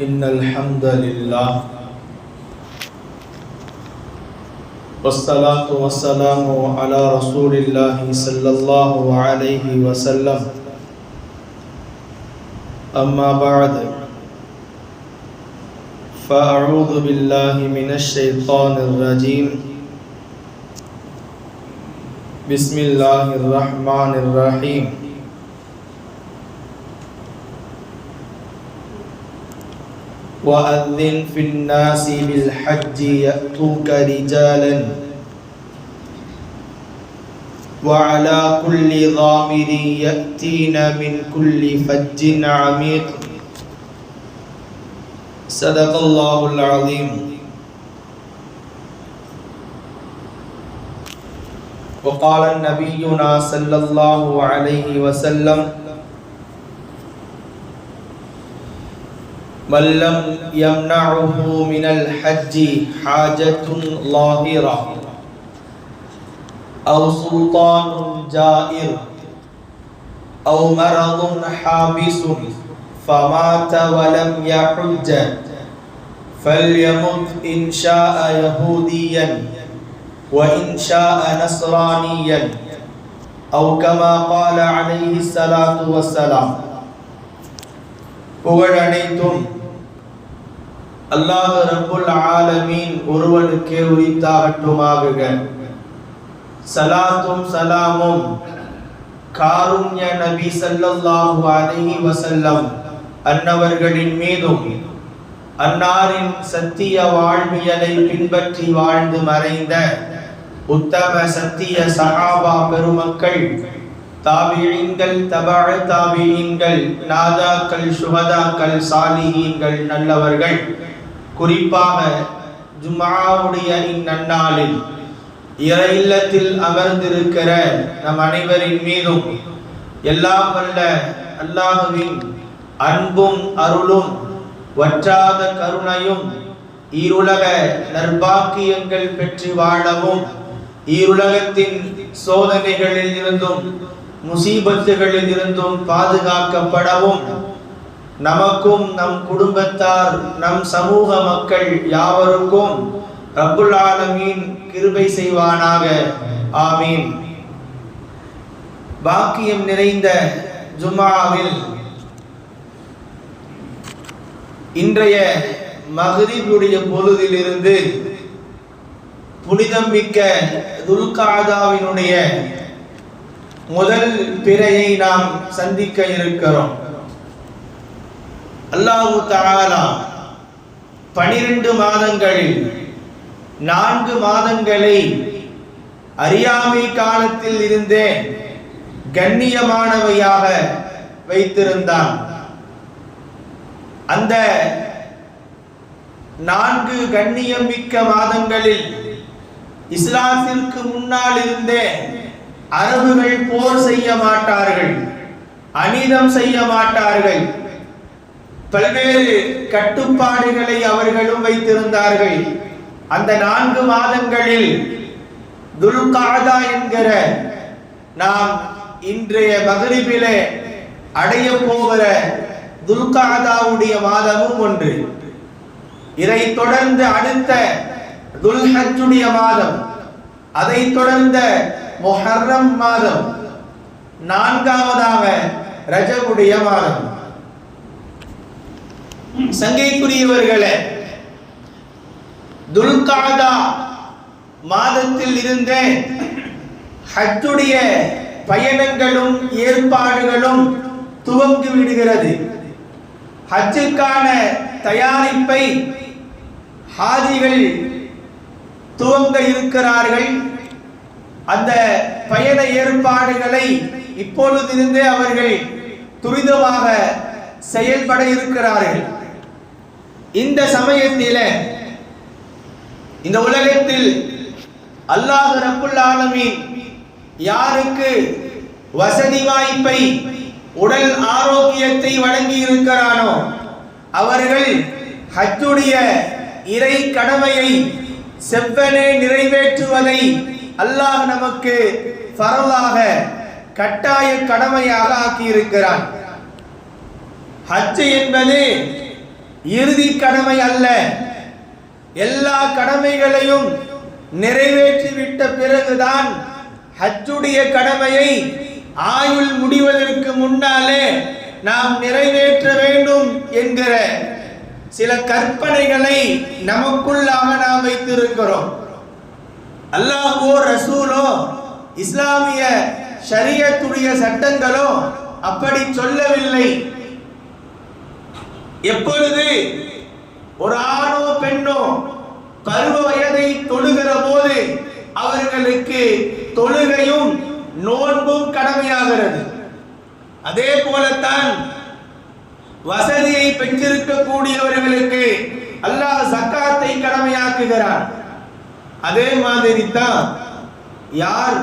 إن الحمد لله والصلاة والسلام على رسول الله صلى الله عليه وسلم. أما بعد، فأعوذ بالله من الشيطان الرجيم. بسم الله الرحمن الرحيم. وأذن في الناس بالحج يأتوك رجالا. وعلى كل ضامر يأتين من كل فج عميق. صدق الله العظيم. وقال نبينا صلى الله عليه وسلم من لم يمنعه من الحج حاجة ظاهرة أو سلطان جائر أو مرض حابس فمات ولم يحج فليمت إن شاء يهوديا وإن شاء نصرانيا أو كما قال عليه الصلاة والسلام புகழ் அனைத்தும் அல்லாஹ் ரபுல் ஆலமீன் ஒருவனுக்கே உரித்தாகட்டுமாகுக. சலாத்தும் சலாமும் காருண்ய நபி சல்லல்லாஹு அலைஹி வசல்லம் அன்னவர்களின் மீதும் அன்னாரின் சத்திய வாழ்வியலை பின்பற்றி வாழ்ந்து மறைந்த உத்தம சத்திய சகாபா பெருமக்கள் தாபியீன்கள் தபாழ தாபியீன்கள் நாதாக்கள் சுகதாக்கள் சாலிஹீன்கள் நல்லவர்கள். குறிப்பாக ஜும்ஆவுடைய இந்நன்னாளில் இறை இல்லத்தில் அமர்ந்திருக்கிற நம் அனைவரின் மீதும் எல்லாம் வல்ல அல்லாஹுவின் அன்பும் அருளும் வற்றாத கருணையும் ஈருலக நற்பாக்கியங்கள் பெற்று வாழவும் ஈருலகத்தின் சோதனைகளில் இருந்தும் முசீபத்துகளில் இருந்தும் பாதுகாக்கப்படவும் நமக்கும் நம் குடும்பத்தார் நம் சமூக மக்கள் யாவருக்கும் ரப்புல் ஆலமீன் கிருபை செய்வானாக. ஆமீன். பாக்கியம் நிறைந்த ஜுமாவில் இன்றைய மகரிபுடைய பொழுதிலிருந்து புனிதம் மிக்க துல்காதாவினுடைய முதல் பிறையை நாம் சந்திக்க இருக்கிறோம். அல்லாஹு தஆலா பனிரெண்டு மாதங்களில் நான்கு மாதங்களை அறியாமை காலத்தில் இருந்தே கண்ணியமானவையாக வைத்திருந்தான். அந்த நான்கு கண்ணியம் மிக்க மாதங்களில் இஸ்லாத்திற்கு முன்னால் இருந்தே அரபுகள் போர் செய்ய மாட்டார்கள் அநீதம் செய்ய மாட்டார்கள். பல்வேறு கட்டுப்பாடுகளை அவர்களும் வைத்திருந்தார்கள். அந்த நான்கு மாதங்களில் துல்காதா என்கிற நாம் இன்றைய மகரிபிலே அடைய போகிற துல்காதாவுடைய மாதமும் ஒன்று. இதை தொடர்ந்து அடுத்த துல்ஹச்சுடைய மாதம் அதை தொடர்ந்த முஹர்ரம் மாதம் நான்காவதாக ரஜவுடைய மாதம். சங்கைக்குரியவர்களே துல்காதா மாதத்தில் இருந்தே ஹஜ்ஜுடைய பயணங்களும் ஏற்பாடுகளும் துவங்கி விடுகிறது. ஹஜ்ஜுக்கான தயாரிப்பை ஹாஜிகள் துவங்க இருக்கிறார்கள். அந்த பயண ஏற்பாடுகளை இப்பொழுதிருந்தே அவர்கள் துரிதமாக செயல்பட இருக்கிறார்கள். இந்த சமயத்தில இந்த உலகத்தில் அல்லாஹ் ரப்புல் ஆலமீன் யாருக்கு வசதி வாய்ப்பை உடல் ஆரோக்கியத்தை வழங்கி இருக்கிறானோ அவர்கள் ஹஜ்ஜுடைய இறை கடமையை செவ்வனே நிறைவேற்றுவதை அல்லாஹ் நமக்கு பரவாக கட்டாய கடமையாக ஆக்கியிருக்கிறான். ஹஜ் என்பது இறுதி கடமை அல்ல. எல்லா கடமைகளையும் நிறைவேற்றிவிட்ட பிறகுதான் ஹஜ்ஜுடைய கடமையை ஆயுள் முடிவதற்கு முன்னாலே நாம் நிறைவேற்ற வேண்டும் என்கிற சில கற்பனைகளை நமக்குள்ளாக நாம் வைத்திருக்கிறோம். அல்லாஹோ ரசூலோ இஸ்லாமிய ஷரியத்துடைய சட்டங்களோ அப்படி சொல்லவில்லை. எப்பொழுது ஒரு ஆணோ பெண்ணோ பருவ வயதை தொழுகிற போது அவர்களுக்கு தொழுகையும் நோன்பும் கடமையாகிறது. அதே போலத்தான் வசதியை பெற்றிருக்கக்கூடியவர்களுக்கு அல்லாஹ் சக்காத்தை கடமையாக்குகிறார் அதே மாதிரி தான் யார்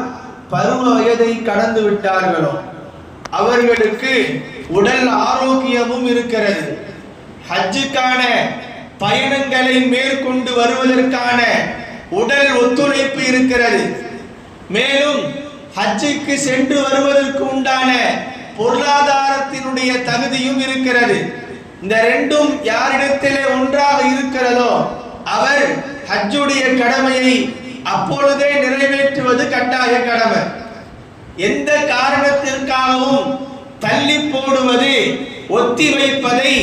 பருவ வயதை கடந்து விட்டார்களோ அவர்களுக்கு உடல் ஆரோக்கியமும் இருக்கிறது. ஹஜ்ஜுக்கான பயணங்களை மேற்கொண்டு வருவதற்கான உடல் ஒத்துழைப்பு இருக்கிறது. மேலும் ஹஜ்ஜுக்கு சென்று வருவதற்கு உண்டான பொருளாதாரத்தினுடைய தகுதியும் இருக்கிறது. இந்த ரெண்டும் யாரிடத்திலே ஒன்றாக இருக்கிறதோ அவர் ஹஜ்ஜுடைய கடமையை அப்பொழுதே நிறைவேற்றுவது கட்டாய கடமை. எந்த காரணத்திற்காகவும் தள்ளி போடுவது ஒத்தி வைப்பதை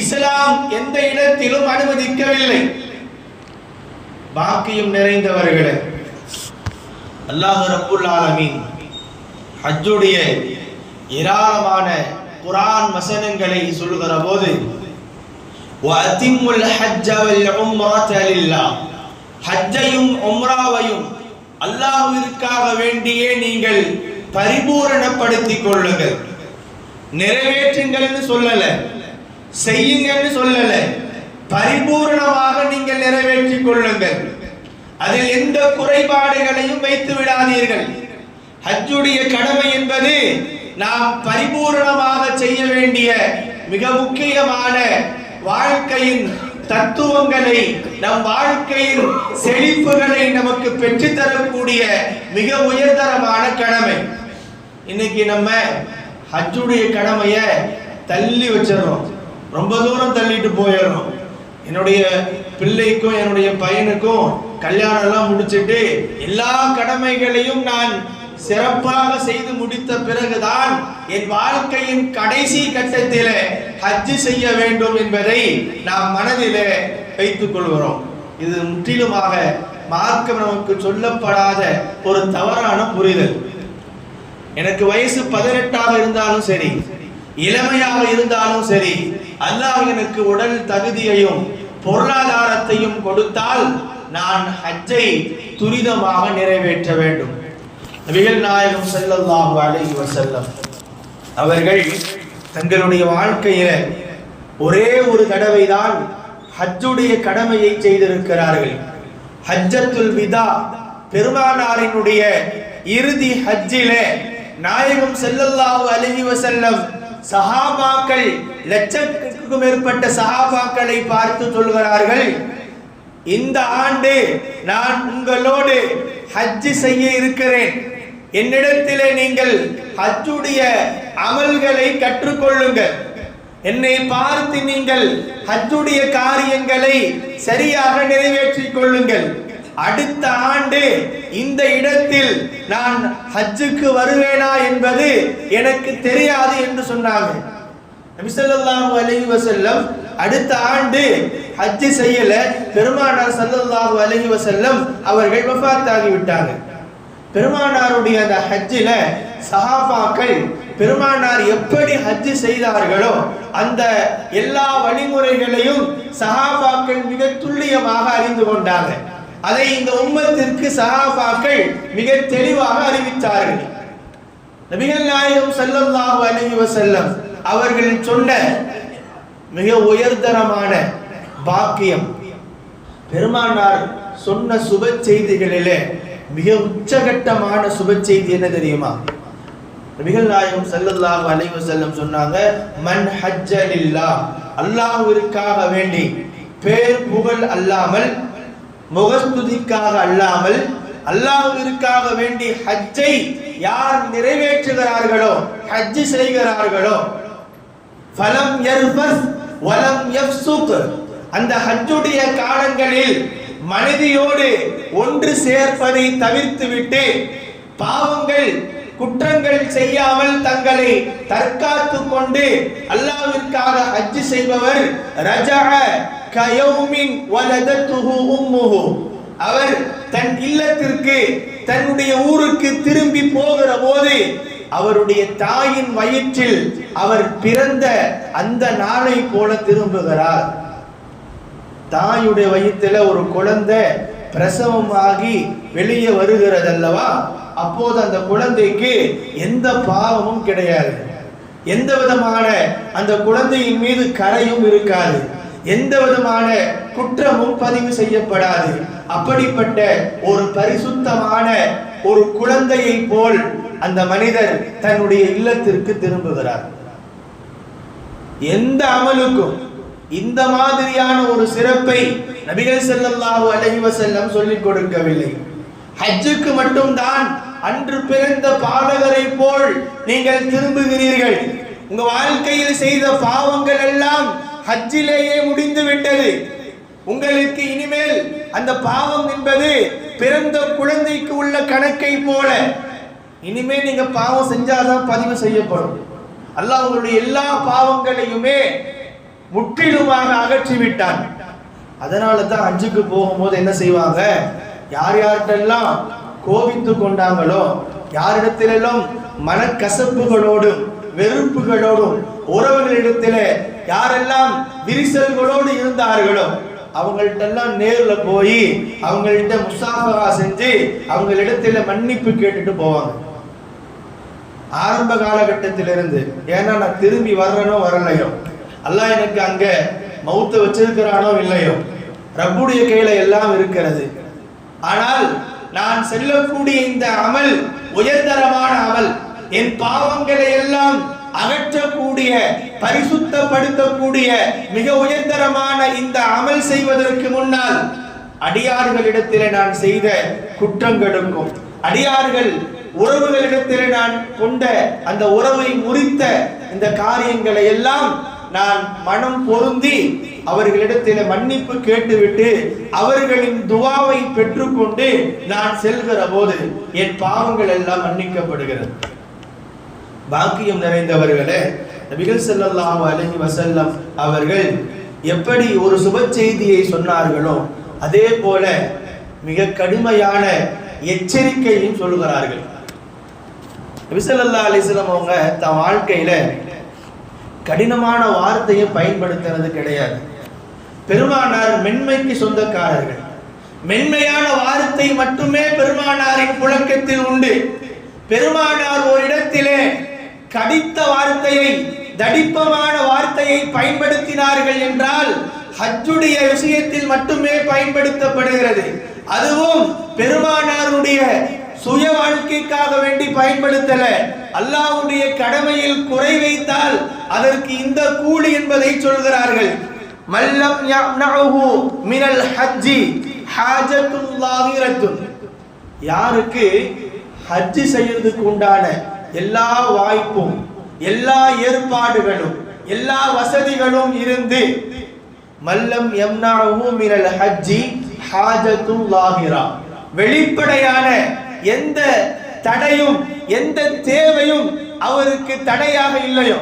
இஸ்லாம் எந்த இடத்திலும் அனுமதிக்கவில்லை. பாக்கியம் நிறைந்தவர்களே அல்லாஹ் ரப்புல் ஆலமீன் ஹஜ்ஜுடைய ஏராளமான குரான் வசனங்களை சொல்லுகிற போது வஅதிம்முல் ஹஜ்ஜ வல் உம்ரத லில்லாஹ். ஹஜ்ஜையும் உம்ராவையும் அல்லாஹ்விற்காக வேண்டியே நீங்கள் பரிபூரணப்படுத்திக் கொள்ளுங்கள். நிறைவேற்றுங்கள்னு சொல்லலை. செய்யுங்கன்னு சொல்லல. பரிபூரணமாக நீங்கள் நிறைவேற்றிக் கொள்ளுங்கள். அதில் எந்த குறைபாடுகளையும் வைத்து விடாதீர்கள். ஹஜ்ஜுடைய கடமை என்பது நாம் பரிபூரணமாக செய்ய வேண்டிய மிக முக்கியமான வாழ்க்கையின் தத்துவங்களை நம் வாழ்க்கையின் செழிப்புகளை நமக்கு பெற்றுத்தரக்கூடிய மிக உயர்தரமான கடமை. இன்னைக்கு நம்ம ஹஜ்ஜுடைய கடமைய தள்ளி வச்சிடறோம். ரொம்ப தூரம் தள்ளிட்டு போயிடுறோம் என்னுடைய பிள்ளைக்கும் என்னுடைய பையனுக்கும் கல்யாணம் எல்லாம் முடிச்சிட்டு எல்லா கடமைகளையும் நான் சிறப்பாக செய்து முடித்த பிறகுதான் என் வாழ்க்கையின் கடைசி கட்டத்திலே ஹஜ்ஜு செய்ய வேண்டும் என்பதை நாம் மனதிலே வைத்துக் கொள்கிறோம். இது முற்றிலுமாக மார்க்கம் நமக்கு சொல்லப்படாத ஒரு தவறான புரிதல். எனக்கு வயசு பதினெட்டாக இருந்தாலும் சரி இளமையாக இருந்தாலும் சரி அல்லாஹ் எனக்கு உடல் தகுதியையும் பொருளாதாரத்தையும் கொடுத்தால் நான் ஹஜ்ஜை துரிதமாக நிறைவேற்ற வேண்டும். நபிகள் நாயகம் செல்லல்லாஹு அலைஹி வஸல்லம் அவர்கள் தங்களுடைய வாழ்க்கையில ஒரே ஒரு தடவை தான் ஹஜ்ஜுடைய கடமையை செய்திருக்கிறார்கள். ஹஜ்ஜத்துல் விதா பெருமானாரினுடைய இறுதி ஹஜ்ஜிலே நாயகம் செல்லல்லாஹு அலைஹி வஸல்லம் சஹாபாக்கள் லட்சத்துக்கும் மேற்பட்ட சஹாபாக்களை பார்த்து சொல்கிறார்கள் இந்த ஆண்டு நான் உங்களோடு ஹஜ்ஜி செய்ய இருக்கிறேன். என்னிடத்திலே நீங்கள் ஹஜ்ஜுடைய அமல்களை கற்றுக்கொள்ளுங்கள். என்னை பார்த்து நீங்கள் ஹஜ்ஜுடைய காரியங்களை சரியாக நிறைவேற்றிக் கொள்ளுங்கள். அடுத்த ஆண்டு இந்த இடத்தில் நான் ஹஜ்ஜுக்கு வருவேனா என்பது எனக்கு தெரியாது என்று சொன்னாங்க. நபி ஸல்லல்லாஹு அடுத்த ஆண்டு ஹஜ் செய்யல. பெருமானார் ஸல்லல்லாஹு அலஹி வசல்லம் அவர்கள் வஃபாத் விட்டாங்க. பெருமானாருடைய அந்த ஹஜ்ஜில சஹாபாக்கள் பெருமானார் எப்படி ஹஜ் செய்தார்களோ அந்த எல்லா வழிமுறைகளையும் சஹாபாக்கள் மிக துல்லியமாக அறிந்து கொண்டாங்க. அதை இந்த உம்மத்திற்கு சஹாபாக்கள் மிக தெளிவாக அறிவித்தார்கள். நபிகள் நாயகம் செல்லல்லாஹு அலிஹி வசல்லம் அவர்கள் சொன்ன மிக உயர்தரமான பாக்கியம் பெருமானார் சொன்ன சுப செய்திகளிலே மிக உச்சகட்டமான சுப செய்தி என்ன தெரியுமா? நபிகள் நாயகம் செல்லல்லாஹு அலைஹி வஸல்லம் சொன்னாங்க மன் ஹஜ்ஜலில்லா அல்லாஹ்விற்காக வேண்டி பேர் புகழ் அல்லாமல் முகஸ்துதிக்காக அல்லாமல் அல்லாஹிற்காக வேண்டி ஹஜ்ஜை யார் நிறைவேற்றுகிறார்களோ ஹஜ் செய்கிறார்களோ ஃபலம் யர்பஸ் வலம் யஃப்சுக் அந்த ஹஜ்ஜுடைய காலங்களில் மனைவியோடு ஒன்று சேர்ப்பதை தவிர்த்துவிட்டு பாவங்கள் குற்றங்கள் செய்யாமல் தங்களை தற்காத்து கொண்டு அல்லாவிற்காக ஹஜ் செய்பவர் ரஜக கயௌமின் வலதத்துஹு உம்முஹு அவர் தன் இல்லத்திற்கு தன்னுடைய ஊருக்கு திரும்பி போகிற போது அவருடைய தாயின் வயிற்றில் அவர் பிறந்த அந்த நாளை போல திரும்புகிறார். தாயுடைய வயிற்றுல ஒரு குழந்தை பிரசவமாகி வெளியே வருகிறது அல்லவா அப்போது அந்த குழந்தைக்கு எந்த பாவமும் கிடையாது. எந்த விதமான அந்த குழந்தையின் மீது கரையும் இருக்காது. எந்த விதமான குற்றமும் பதிவு செய்யப்படாது. அப்படிப்பட்ட ஒரு பரிசுத்தமான ஒரு குழந்தையை போல் அந்த மனிதர் தன்னுடைய இல்லத்திற்கு திரும்புகிறார். எந்த அமலுக்கும் இந்த மாதிரியான ஒரு சிறப்பை நபிகள் செல்லல்லாஹு அலைஹி செல்லம் சொல்லிக் கொடுக்கவில்லை. ஹஜ்ஜுக்கு மட்டும்தான் அன்று பிறந்த பாலகரை போல் நீங்கள் திரும்புகிறீர்கள். உங்க வாழ்க்கையில் செய்த பாவங்கள் எல்லாம் ஹஜ்ஜிலேயே முடிந்து விட்டது. உங்களுக்கு இனிமேல் அந்த பாவம் என்பது பிறந்த குழந்தைக்கு உள்ள கணக்கை போல. இனிமே நீங்க பாவம் செஞ்சாதான் பதிவு செய்யப்படும். அல்லாஹ் உங்களுடைய எல்லா பாவங்களையுமே முற்றிலுமாக அகற்றி விட்டான் அதனால தான் அஞ்சுக்கு போகும்போது என்ன செய்வாங்க? யார் யார்கிட்டெல்லாம் கோபித்து கொண்டாங்களோ யாரிடத்திலெல்லாம் மனக்கசப்புகளோடும் வெறுப்புகளோடும் உறவுகளிடத்திலே யாரெல்லாம் விரிசல்களோடு இருந்தார்களோ அவங்கள்ட்டெல்லாம் நேர்ல போய் அவங்கள்ட்ட முசாஃபரா செஞ்சு அவங்களிடத்துல மன்னிப்பு கேட்டுட்டு போவாங்க. ஆரம்ப காலகட்டத்திலிருந்து ஏன்னா நான் திரும்பி வர்றனோ வரலையோ அல்லாஹ் எனக்கு அங்க மௌத்த வச்சிருக்கிறானோ இல்லையோ ரப்புடைய கையில எல்லாம் இருக்கிறது. ஆனால் நான் செல்லக்கூடிய இந்த அமல் உயர்தரமான அமல் என் பாவங்களை எல்லாம் அகற்றக்கூடிய பரிசுத்தப்படுத்தக்கூடிய மிக உயர்தரமான இந்த அமல் செய்வதற்கு முன்னால் அடியார்களிடத்திலே நான் செய்த குற்றங்களுக்கும் அடியார்கள் உறவுகளிடத்திலே நான் கொண்ட அந்த உறவை முறித்த இந்த காரியங்களை எல்லாம் நான் மனம் பொருந்தி அவர்களிடத்தில் மன்னிப்பு கேட்டுவிட்டு அவர்களின் துவாவை பெற்றுக்கொண்டு நான் செல்கிற போது என் பாவங்கள் எல்லாம் மன்னிக்கப்படுகிறது. பாக்கியம் நிறைந்தவர்களே நபிகள் செல்லல்லாம் அலஹி வசல்லம் அவர்கள் எப்படி ஒரு சுப செய்தியை சொன்னார்களோ அதே போல மிக கடுமையான எச்சரிக்கையும் சொல்கிறார்கள் நபிசல்லா ஸல்லல்லாஹு அவங்க தன் வாழ்க்கையில கடினமான வார்த்தையை பயன்படுத்துறது கிடையாது. பெருமானார் மென்மைக்கு சொந்தக்காரர்கள். மென்மையான வார்த்தை மட்டுமே பெருமானாரின் புழக்கத்தில் உண்டு. பெருமானார் ஒரு இடத்திலே கடித்த வார்த்தையை தடிப்பமான வார்த்தையை பயன்படுத்தினார்கள் என்றால் ஹஜ்ஜுடைய விஷயத்தில் மட்டுமே பயன்படுத்தப்படுகிறது. அதுவும் பெருமானாருடைய சுய வாழ்க்கைக்காக வேண்டி பயன்படுத்தல. அல்லாஹ்வுடைய கடமையில் குறை வைத்தால் அதற்கு இந்த கூலி என்பதை சொல்கிறார்கள். மல்லம் யம்னஹு மினல் ஹஜ்ஜி ஹாஜத்துல்லாஹிரத்துன். யாருக்கு ஹஜ்ஜி செய்யறதுக்கு உண்டான எல்லா வாய்ப்பும் எல்லா ஏற்பாடுகளும் எல்லா வசதிகளும் இருந்து மல்லம் யம்னஹு மினல் ஹஜ்ஜி ஹாஜத்தும் லாகிரா வெளிப்படையான எந்த தடையும் எந்த தேவையும் அவருக்கு தடையாக இல்லையோ.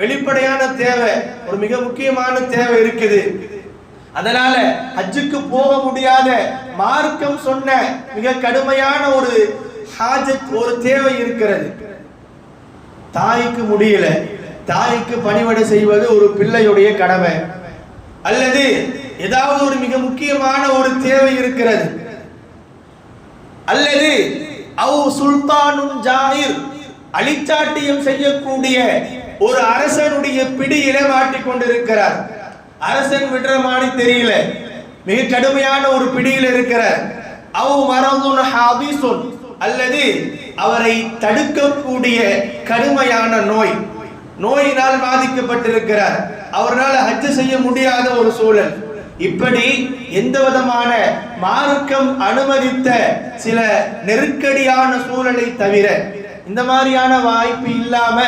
வெளிப்படையான தேவை ஒரு மிக முக்கியமான தேவை இருக்குது. அதனால ஹஜ்ஜுக்கு போக முடியாத மார்க்கம் சொன்ன மிக கடுமையான ஒரு ஹாஜத் ஒரு தேவை இருக்கிறது. தாய்க்கு முடியல. தாய்க்கு பணிவடை செய்வது ஒரு பிள்ளையுடைய கடமை. அல்லது ஏதாவது ஒரு மிக முக்கியமான ஒரு தேவை இருக்கிறது. அல்லது அவ் சுல்தானும் ஜாயிர் அழிச்சாட்டியம் செய்யக்கூடிய ஒரு அரசனுடைய பிடியில மாட்டிக்கொண்டிருக்கிறார் அரசன் விடுற மாதிரி தெரியல. மிக கடுமையான ஒரு பிடியில் இருக்கிறார். அவ் மரந்துன் ஹாபிசுன் அல்லது அவரை தடுக்கக்கூடிய கடுமையான நோய். நோயினால் பாதிக்கப்பட்டிருக்கிறார். அவரால் ஹஜ் செய்ய முடியாத ஒரு சூழல். இப்படி எந்த விதமான மார்க்கம் அனுமதித்த சில நெருக்கடியான சூழலை தவிர இந்த மாதிரியான வாய்ப்பு இல்லாம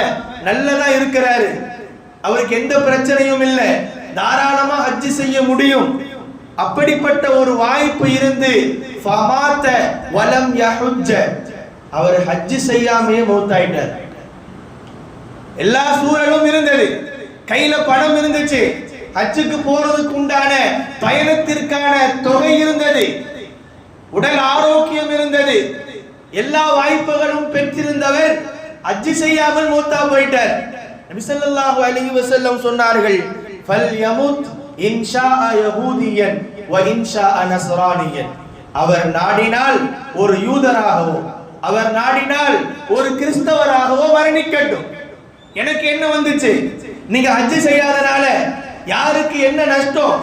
நல்லதா இருக்கிறாரு. அவருக்கு எந்த பிரச்சனையும் இல்லை. தாராளமா ஹஜ்ஜு செய்ய முடியும். அப்படிப்பட்ட ஒரு வாய்ப்பு இருந்து ஃபமாத்த வலம் யஹுஜ்ஜ. அவர் ஹஜ் செய்யாமையே மௌத்தாயிட்டார். எல்லா சூழலும் இருந்தது. கையில பணம் இருந்துச்சு. ஹஜ்ஜுக்கு போறதுக்கு உண்டான பயணத்திற்கான தொகை இருந்தது. உடல் ஆரோக்கியம் இருந்தது. எல்லா வாய்ப்புகளும் பெற்றிருந்தவர் ஹஜ்ஜு செய்யாமல் மூத்தா போயிட்டார். நபிசல்லாஹு ஸல்லல்லாஹு வசல்லம் சொன்னார்கள் ஃபல் யமுத் இன்ஷா யஹூதியன் வ இன்ஷா நஸ்ரானியன். அவர் நாடினால் ஒரு யூதராகவும் அவர் நாடினால் ஒரு கிறிஸ்தவராகவோ மரணிக்கட்டும். எனக்கு என்ன வந்துச்சு? நீங்க ஹஜ்ஜி செய்யாதனால யாருக்கு என்ன நஷ்டம்?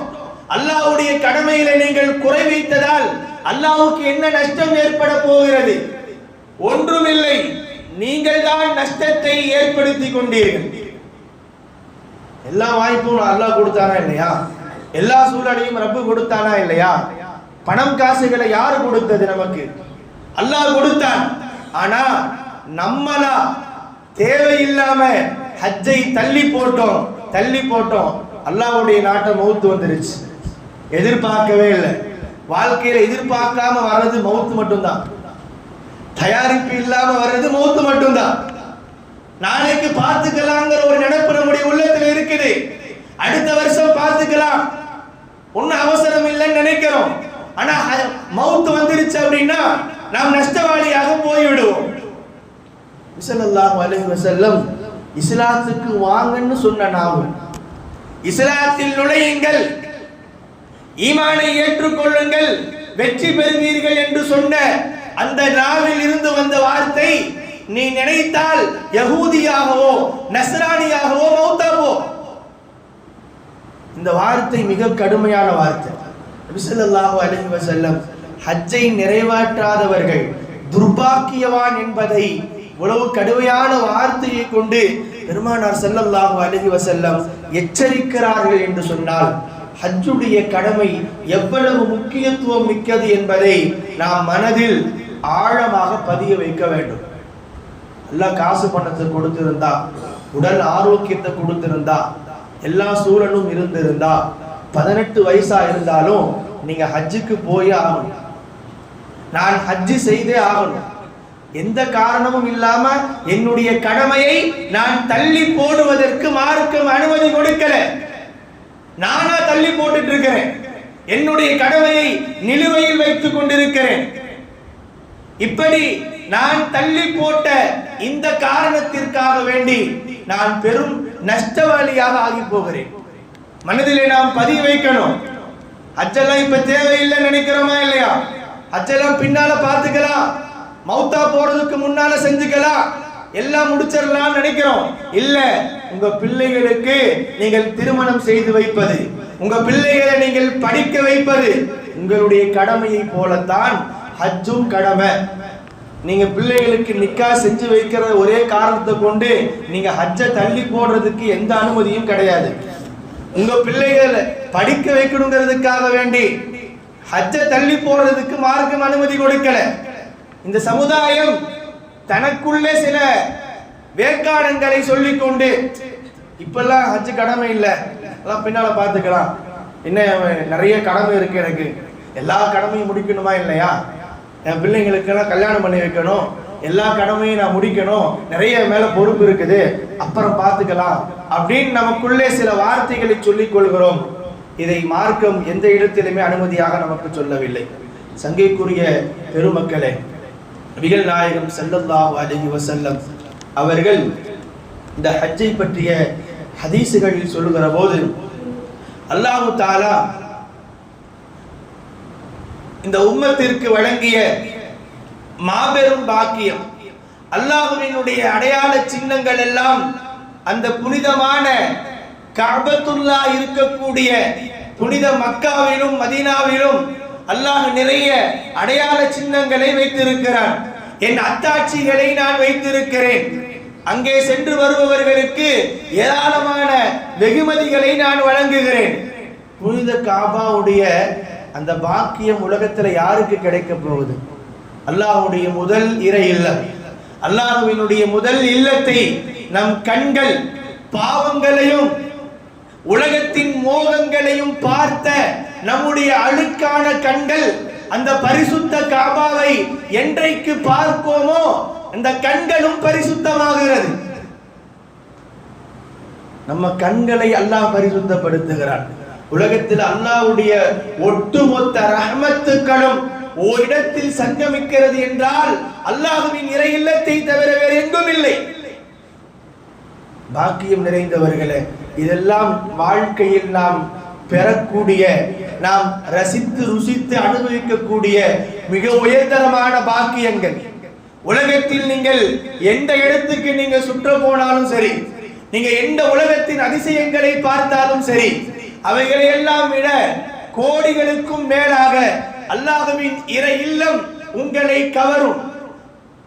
அல்லாஹ்வுடைய கடமையில நீங்கள் குறை வைத்ததால் அல்லாஹ்வுக்கு என்ன நஷ்டம் ஏற்பட போகிறது? ஒன்றுமில்லை. நீங்கள் தான் நஷ்டத்தை ஏற்படுத்தி கொண்டீர்கள். எல்லா வாய்ப்பும் அல்லாஹ் கொடுத்தானா இல்லையா? எல்லா சூழலையும் ரப்பு கொடுத்தானா இல்லையா? பணம் காசுகளை யார் கொடுத்தது நமக்கு? அல்லாஹ் கொடுத்தான். ஆனா நம்மளா தேவையில்லாம ஹஜ்ஜை தள்ளி போட்டோம் தள்ளி போட்டோம். அல்லாஹ்வுடைய நாட்டை மௌத்து வந்துருச்சு. எதிர்பார்க்கவே இல்லை. வாழ்க்கையில எதிர்பார்க்காம வர்றது மௌத்து மட்டும்தான். தயாரிப்பு இல்லாம வர்றது மௌத்து மட்டும்தான். நாளைக்கு பார்த்துக்கலாங்கிற ஒரு நினைப்பு நம்முடைய உள்ளத்துல இருக்குது. அடுத்த வருஷம் பார்த்துக்கலாம். ஒன்னும் அவசரம் இல்லைன்னு நினைக்கிறோம். ஆனா மௌத்து வந்துருச்சு அப்படின்னா நாம் நஷ்டவாளியாக போய்விடுவோம். ஸல்லல்லாஹு அலைஹி வஸல்லம் இஸ்லாத்துக்கு வாங்கன்னு சொன்ன நாம இஸ்லாத்தில் நுழையுங்கள். ஈமானை ஏற்றுக்கொள்ளுங்கள். வெற்றி பெறுவீர்கள் என்று சொன்ன அந்த நாவில் இருந்து வந்த வார்த்தை நீ நினைத்தால் யகூதியாகவோ நஸ்ரானியாகவோ மௌத்தாவோ இந்த வார்த்தை மிக கடுமையான வார்த்தை. நபி ஸல்லல்லாஹு அலைஹி வஸல்லம் ஹஜ்ஜை நிறைவேற்றாதவர்கள் துர்பாக்கியவான் என்பதை இவ்வளவு கடுமையான வார்த்தையை கொண்டு பெருமானார் ஸல்லல்லாஹு அழகி வசல்லம் எச்சரிக்கிறார்கள் என்று சொன்னால் ஹஜ்ஜுடைய கடமை எவ்வளவு முக்கியத்துவம் மிக்கது என்பதை நாம் மனதில் ஆழமாக பதிய வைக்க வேண்டும். எல்லாம் காசு பணத்தை கொடுத்திருந்தா உடல் ஆரோக்கியத்தை கொடுத்திருந்தா எல்லா சூழலும் இருந்திருந்தா பதினெட்டு வயசா இருந்தாலும் நீங்க ஹஜ்ஜுக்கு போயே ஆகணும். நான் ஹஜ்ஜு செய்தே ஆகணும். எந்த காரணமும் இல்லாம என்னுடைய கடமையை நான் தள்ளி போடுவதற்கு மார்க்கம் அனுமதி கொடுக்கல. நானா தள்ளி போட்டுட்டு இருக்கிறேன் என்னுடைய கடமையை நிலுவையில் வைத்துக் கொண்டிருக்கிறேன். இப்படி நான் தள்ளி போட்ட இந்த காரணத்திற்காக வேண்டி நான் பெரும் நஷ்டவாளியாக ஆகி போகிறேன். மனதிலே நாம் பதிய வைக்கணும். அச்செல்லாம் இப்ப தேவையில்லை நினைக்கிறோமா இல்லையா? அச்செல்லாம் பின்னால பார்த்துக்கலாம். மௌத்தா போறதுக்கு முன்னால செஞ்சுக்கலாம். எல்லாம் முடிச்சிடலாம் நினைக்கிறோம். இல்ல உங்க பிள்ளைகளுக்கு நீங்கள் திருமணம் செய்து வைப்பது உங்க பிள்ளைகளை நீங்கள் படிக்க வைப்பது உங்களுடைய கடமையை போலத்தான் ஹஜ்ஜும் கடமை. நீங்க பிள்ளைகளுக்கு நிக்கா செஞ்சு வைக்கிற ஒரே காரணத்தை கொண்டு நீங்க ஹஜ்ஜை தள்ளி போடுறதுக்கு எந்த அனுமதியும் கிடையாது. உங்க பிள்ளைகளை படிக்க வைக்கணுங்கிறதுக்காக வேண்டி ஹஜ்ஜை தள்ளி போடுறதுக்கு மார்க்கம் அனுமதி கொடுக்கல. இந்த சமுதாயம் தனக்குள்ளே சில வேக்காடங்களை சொல்லிக்கொண்டு இப்பெல்லாம் ஹஜ் கடமை இல்லை. எல்லாம் பின்னால பார்த்துக்கலாம். என்ன நிறைய கடமை இருக்கு எனக்கு. எல்லா கடமையும் முடிக்கணுமா இல்லையா? என் பிள்ளைங்களுக்கெல்லாம் கல்யாணம் பண்ணி வைக்கணும். எல்லா கடமையும் நான் முடிக்கணும். நிறைய மேல பொறுப்பு இருக்குது. அப்புறம் பார்த்துக்கலாம். அப்படின்னு நமக்குள்ளே சில வார்த்தைகளை சொல்லிக் கொள்கிறோம். இதை மார்க்கம் எந்த இடத்திலுமே அனுமதியாக நமக்கு சொல்லவில்லை. சங்கைக்குரிய பெருமக்களே நபிகள் நாயகம் ஸல்லல்லாஹு அலைஹி வசல்லம் அவர்கள் இந்த ஹஜ்ஜை பற்றிய ஹதீசுகளில் சொல்லுகிற போது அல்லாஹு தாலா இந்த உம்மத்திற்கு வழங்கிய மாபெரும் பாக்கியம் அல்லாஹுவினுடைய அடையாள சின்னங்கள் எல்லாம் அந்த புனிதமான கபத்துல்லா இருக்கக்கூடிய புனித மக்காவிலும் மதீனாவிலும் அல்லாஹ் நிறைய அடையாள சின்னங்களை வைத்திருக்கிறான். என் அத்தாட்சிகளை நான் வைத்திருக்கிறேன். அங்கே சென்று வருபவர்களுக்கு ஏராளமான வெகுமதிகளை நான் வழங்குகிறேன். புனித காபாவுடைய அந்த பாக்கியம் உலகத்தில் யாருக்கு கிடைக்க போகுது? அல்லாஹுடைய முதல் இறை இல்லம். அல்லாஹுவினுடைய முதல் இல்லத்தை நம் கண்கள் பாவங்களையும் உலகத்தின் மோகங்களையும் பார்த்த நம்முடைய அழுக்கான கண்கள் அந்த பரிசுத்த காபாவை என்றைக்கு பார்ப்போமோ அந்த கண்களும் பரிசுத்தமாகிறது. நம்ம கண்களை அல்லாஹ் பரிசுத்தப்படுத்துகிறான். உலகத்தில் அல்லாஹ்வுடைய ஒட்டுமொத்த ரஹமத்துக்களும் ஓரிடத்தில் சங்கமிக்கிறது என்றால் அல்லாஹுவின் இறை இல்லத்தை தவிர வேறு எங்கும் இல்லை பாக்கியம் நிறைந்தவர்களே இதெல்லாம் வாழ்க்கையில் நாம் பெறக்கூடிய நாம் ரசித்து ருசித்து அனுபவிக்கக்கூடிய மிக உயர்தரமான பாக்கியங்கள். உலகத்தில் நீங்கள் எந்த இடத்துக்கு நீங்க சுற்ற போனாலும் சரி நீங்க எந்த உலகத்தின் அதிசயங்களை பார்த்தாலும் சரி அவைகளை எல்லாம் விட கோடிகளுக்கும் மேலாக அல்லாஹுவின் இறை இல்லம் உங்களை கவரும்.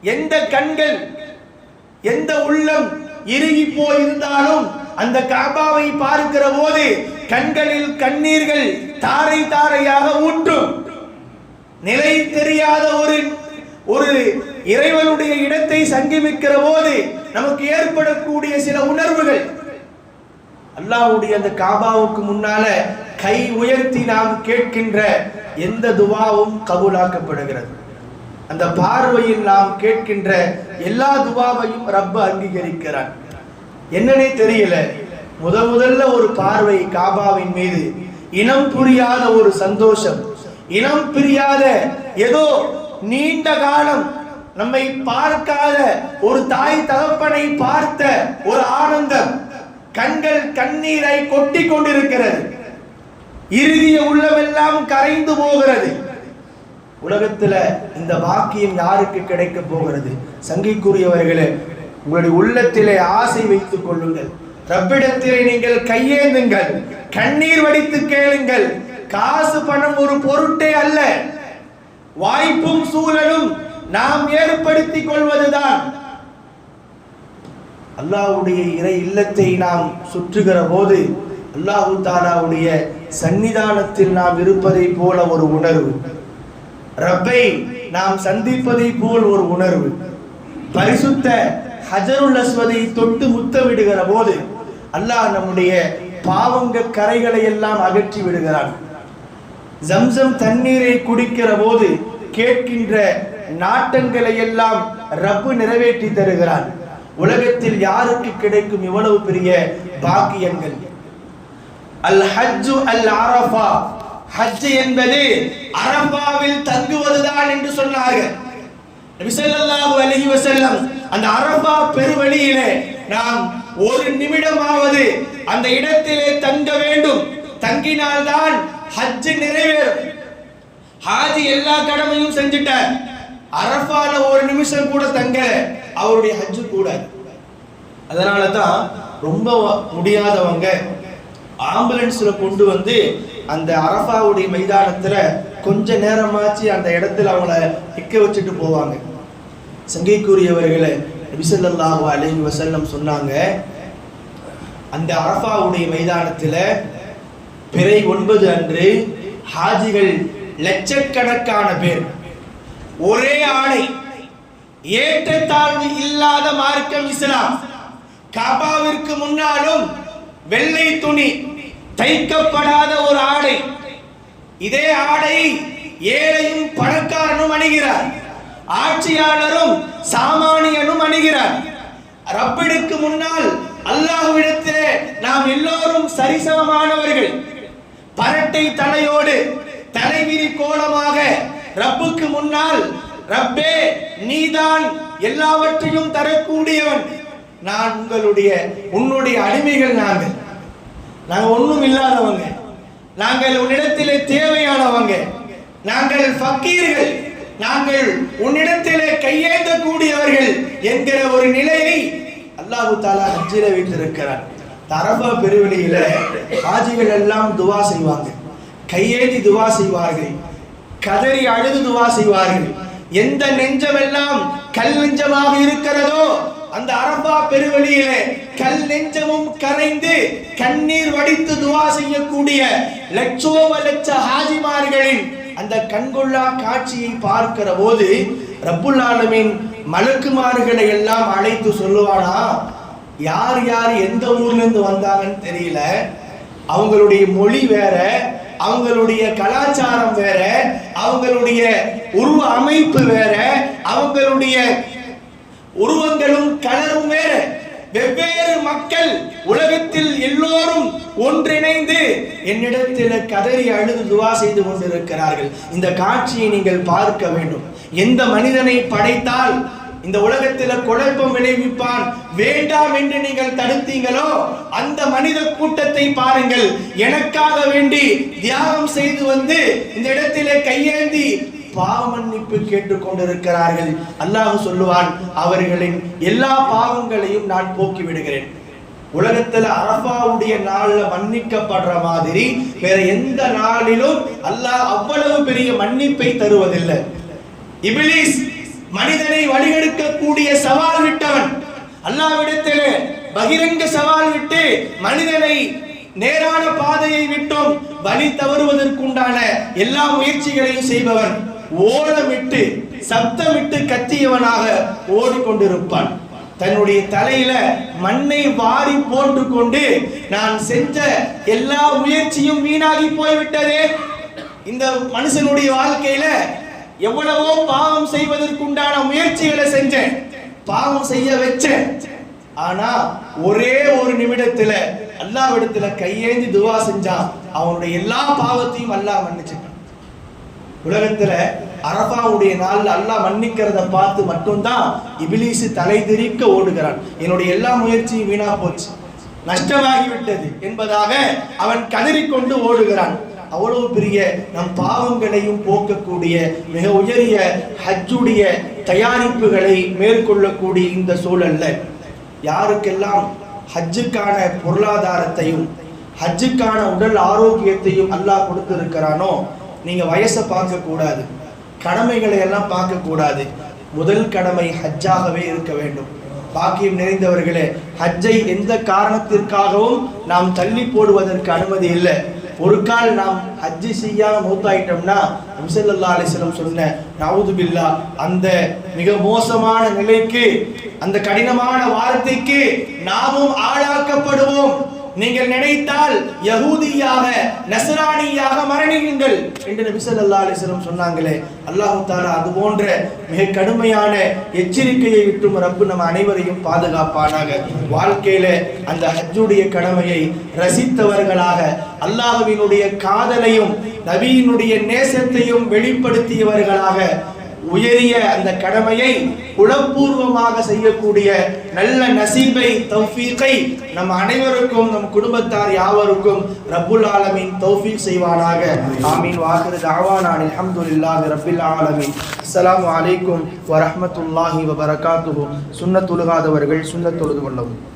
எந்த கண்கள் எந்த உள்ளம் இறுகி போயிருந்தாலும் அந்த காபாவை பார்க்கிற போது கண்களில் கண்ணீர்கள் தாரை தாரையாக ஊற்றும். நிலை தெரியாத ஒரு ஒரு இறைவனுடைய இடத்தை சங்கமிக்கிற போது நமக்கு ஏற்படக்கூடிய சில உணர்வுகள். அல்லாவுடைய அந்த காபாவுக்கு முன்னால கை உயர்த்தி நாம் கேட்கின்ற எந்த துவாவும் கபூலாக்கப்படுகிறது. அந்த பார்வையில் நாம் கேட்கின்ற எல்லா துவாவையும் ரப்ப அங்கீகரிக்கிறான். என்னன்னே தெரியல. முத முதல்ல ஒரு பார்வை காபாவின் மீது. இனம் புரியாத ஒரு சந்தோஷம். இனம் பிரியாத ஏதோ நீண்ட காலம் நம்மை பார்க்காத ஒரு தாய் தகப்பனை பார்த்த ஒரு ஆனந்தம் கண்கள் கண்ணீரை கொட்டி கொண்டிருக்கிறது. இறுதிய உள்ளமெல்லாம் கரைந்து போகிறது. உலகத்துல இந்த பாக்கியம் யாருக்கு கிடைக்க போகிறது? சங்கிக்குரியவர்களே உங்களுடைய உள்ளத்திலே ஆசை வைத்துக் கொள்ளுங்கள். ரப்பிடத்திலே நீங்கள் கையேந்துங்கள். கண்ணீர் வடித்து கேளுங்கள். காசு பணம் ஒரு பொருட்டே அல்ல. வாய்ப்பும் சூழலும் நாம் ஏற்படுத்திக் கொள்வதுதான். அல்லாவுடைய இறை இல்லத்தை நாம் சுற்றுகிற போது அல்லாஹு தாலாவுடைய சன்னிதானத்தில் நாம் இருப்பதை போல ஒரு உணர்வு. ரப்பை நாம் சந்திப்பதை போல் ஒரு உணர்வு. பரிசுத்த ஹஜருல் அஸ்வதை தொட்டு முத்தமிடுகிற போது அல்லாஹ் நம்முடைய பாவங்க கரைகளை எல்லாம் அகற்றி விடுகிறான். ஜம்சம் தண்ணீரை குடிக்கிற போது கேட்கின்ற நாட்டங்களை எல்லாம் ரப்பு நிறைவேற்றி தருகிறான். உலகத்தில் யாருக்கு கிடைக்கும் இவ்வளவு பெரிய பாக்கியங்கள்? அல் ஹஜ்ஜு அல் ஆரஃபா ஹஜ் என்பது அரபாவில் தங்குவதுதான் என்று சொன்னார்கள் நபி ஸல்லல்லாஹு அலைஹி அந்த அரபா பெருவழியிலே நாம் ஒரு நிமிடமாவது அந்த இடத்திலே தங்க வேண்டும். தங்கினால்தான் ஹஜ் நிறைவேறும். ஹாஜி எல்லா கடமையும் செஞ்சுட்டார். அரபால ஒரு நிமிஷம் கூட தங்க அவருடைய ஹஜ்ஜு கூட அதனால தான் ரொம்ப முடியாதவங்க ஆம்புலன்ஸ்ல கொண்டு வந்து அந்த அரஃபாவுடைய மைதானத்துல கொஞ்ச நேரமாச்சு அந்த இடத்துல அவங்கள நிக்க வச்சுட்டு போவாங்க. சங்கைக்குரியவர்களை நபி ஸல்லல்லாஹு அலைஹி சொன்னாங்க அந்த அரஃபாவுடைய மைதானத்துல பிறை ஒன்பது அன்று ஹாஜிகள் லட்சக்கணக்கான பேர் ஒரே ஆணை ஏற்றத்தாழ்வு இல்லாத மார்க்கம் இஸ்லாம். காபாவிற்கு முன்னாலும் வெள்ளை துணி தைக்கப்படாத ஒரு ஆடை. இதே ஆடை ஏழையும் பணக்காரனும் அணிகிறார். ஆட்சியாளரும் சாமானியனும் அணிகிறார். ரப்பிடுக்கு முன்னால் அல்லாஹுவிடத்திலே நாம் எல்லோரும் சரிசமமானவர்கள். பரட்டை தலையோடு தலைவிரி கோலமாக ரப்புக்கு முன்னால் ரப்பே நீதான் எல்லாவற்றையும் தரக்கூடியவன். நான் உங்களுடைய உன்னுடைய அடிமைகள் நாங்கள். நாங்க ஒண்ணும் இல்லாதவங்க நாங்கள் உன்னிடத்திலே தேவையானவங்க. நாங்கள் ஃபக்கீர்கள். நாங்கள் உன்னிடத்திலே கையேந்தக்கூடியவர்கள் என்கிற ஒரு நிலையை அல்லாஹு தாலா அஞ்சில வைத்திருக்கிறார் தரப பெருவெளியில ஹாஜிகள் எல்லாம் துவா செய்வாங்க. கையேந்தி துவா செய்வார்கள். கதறி அழுது துவா செய்வார்கள். எந்த நெஞ்சமெல்லாம் கல் நெஞ்சமாக இருக்கிறதோ அந்த அரபா பெருவெளியிலே கல் நெஞ்சமும் கரைந்து கண்ணீர் வடித்து துவா செய்யக்கூடிய லட்சோப லட்ச ஹாஜிமார்களின் அந்த கண்கொள்ளா காட்சியை பார்க்கிற போது ரப்புல் ஆலமீன் மலக்குமார்களை எல்லாம் அழைத்து சொல்லுவானா? யார் யார் எந்த ஊர்ல இருந்து வந்தாங்கன்னு தெரியல. அவங்களுடைய மொழி வேற அவங்களுடைய கலாச்சாரம் வேற அவங்களுடைய உருவ அமைப்பு வேற அவங்களுடைய உருவங்களும் கலரும் வேறு. வெவ்வேறு மக்கள் உலகத்தில் எல்லோரும் ஒன்றிணைந்து என்னிடத்தில் கதறி அழுது துவா செய்து கொண்டிருக்கிறார்கள். இந்த காட்சியை நீங்கள் பார்க்க வேண்டும். எந்த மனிதனை படைத்தால் இந்த உலகத்தில் குழப்பம் விளைவிப்பான் வேண்டாம் என்று நீங்கள் தடுத்தீங்களோ? அந்த மனித கூட்டத்தை பாருங்கள். எனக்காக வேண்டி தியாகம் செய்து வந்து இந்த இடத்திலே கையேந்தி பாவ மன்னிப்பு கேட்டுக் கொண்டிருக்கிறார்கள் அல்லாஹ் சொல்லுவான் அவர்களின் எல்லா பாவங்களையும் நான் போக்கி விடுகிறேன் உலகத்துல அரபாவுடைய நாள்ல மன்னிக்கப்படுற மாதிரி வேற எந்த நாளிலும் அல்லாஹ் அவ்வளவு பெரிய மன்னிப்பை தருவதில்லை. இபிலிஸ் மனிதனை வழிகெடுக்கக்கூடிய சவால் விட்டவன். அல்லாவிடத்திலே பகிரங்க சவால் விட்டு மனிதனை நேரான பாதையை விட்டும். வழி தவறுவதற்குண்டான எல்லா முயற்சிகளையும் செய்பவன் ஓலமிட்டு சப்தமிட்டு கத்தியவனாக ஓடிக்கொண்டிருப்பான். தன்னுடைய தலையில மண்ணை வாரி போட்டுக்கொண்டு நான் செஞ்ச எல்லா முயற்சியும் வீணாகி போய்விட்டதே. இந்த மனுஷனுடைய வாழ்க்கையில எவ்வளவோ பாவம் செய்வதற்குண்டான முயற்சிகளை செஞ்சேன். பாவம் செய்ய வச்சேன். ஆனா ஒரே ஒரு நிமிடத்துல அல்லாவிடத்துல கையேந்தி துவா செஞ்சான். அவனுடைய எல்லா பாவத்தையும் அல்லாஹ் மன்னிச்சுட்டான். உலகத்துல அரபாவுடைய நாள்ல அல்லாஹ் மன்னிக்கிறத பார்த்து மட்டும்தான் இபிலிசு தலை திரிக்க ஓடுகிறான். என்னுடைய எல்லா முயற்சியும் வீணா போச்சு. நஷ்டமாகிவிட்டது என்பதாக அவன் கதறிக்கொண்டு ஓடுகிறான். அவ்வளவு பெரிய நம் பாவங்களையும் போக்கக்கூடிய மிக உயரிய ஹஜ்ஜுடைய தயாரிப்புகளை மேற்கொள்ளக்கூடிய இந்த சூழல்ல யாருக்கெல்லாம் ஹஜ்ஜுக்கான பொருளாதாரத்தையும் ஹஜ்ஜுக்கான உடல் ஆரோக்கியத்தையும் அல்லாஹ் கொடுத்திருக்கிறானோ நீங்கள் வயசை பார்க்கக்கூடாது கடமைகளை எல்லாம் பார்க்கக்கூடாது. முதல் கடமை ஹஜ்ஜாகவே இருக்க வேண்டும். பாக்கியம் நிறைந்தவர்களே ஹஜ்ஜை எந்த காரணத்திற்காகவும் நாம் தள்ளி போடுவதற்கு அனுமதி இல்லை. ஒரு கால் நாம் ஹஜ்ஜி செய்யாம மூத்தாயிட்டோம்னா நம்சல்லா அலிஸ்லம் சொன்ன நவுது பில்லா அந்த மிக மோசமான நிலைக்கு அந்த கடினமான வார்த்தைக்கு நாமும் ஆளாக்கப்படுவோம். நீங்கள் நினைத்தால் யகூதியாக நசராணியாக மரணியுங்கள் என்று நபி ஸல்லல்லாஹு அலிஸ்லம் சொன்னாங்களே. அல்லாஹ் தஆலா அது போன்ற மிக கடுமையான எச்சரிக்கையை விட்டும் ரப்பு நம்ம அனைவரையும் பாதுகாப்பானாக. வாழ்க்கையில அந்த ஹஜ்ஜுடைய கடமையை ரசித்தவர்களாக அல்லாஹுவினுடைய காதலையும் நபியினுடைய நேசத்தையும் வெளிப்படுத்தியவர்களாக உயரிய அந்த கடமையை உளப்பூர்வமாக செய்யக்கூடிய நல்ல நசீபை தௌஃபீக்கை நம் அனைவருக்கும் நம் குடும்பத்தார் யாவருக்கும் ரப்புல் ஆலமின் தௌஃபீக் செய்வானாக. ஆமீன். வாஹிரு தாவானான் அல்ஹம்துலில்லாஹி ரப்பில் ஆலமின். அஸ்லாம் வலைக்கும் வரமத்துல்லாஹி வபரகாத்துஹு. சுண்ணத் தொழுகாதவர்கள் சுன்னத் தொழுது கொள்ளவும்.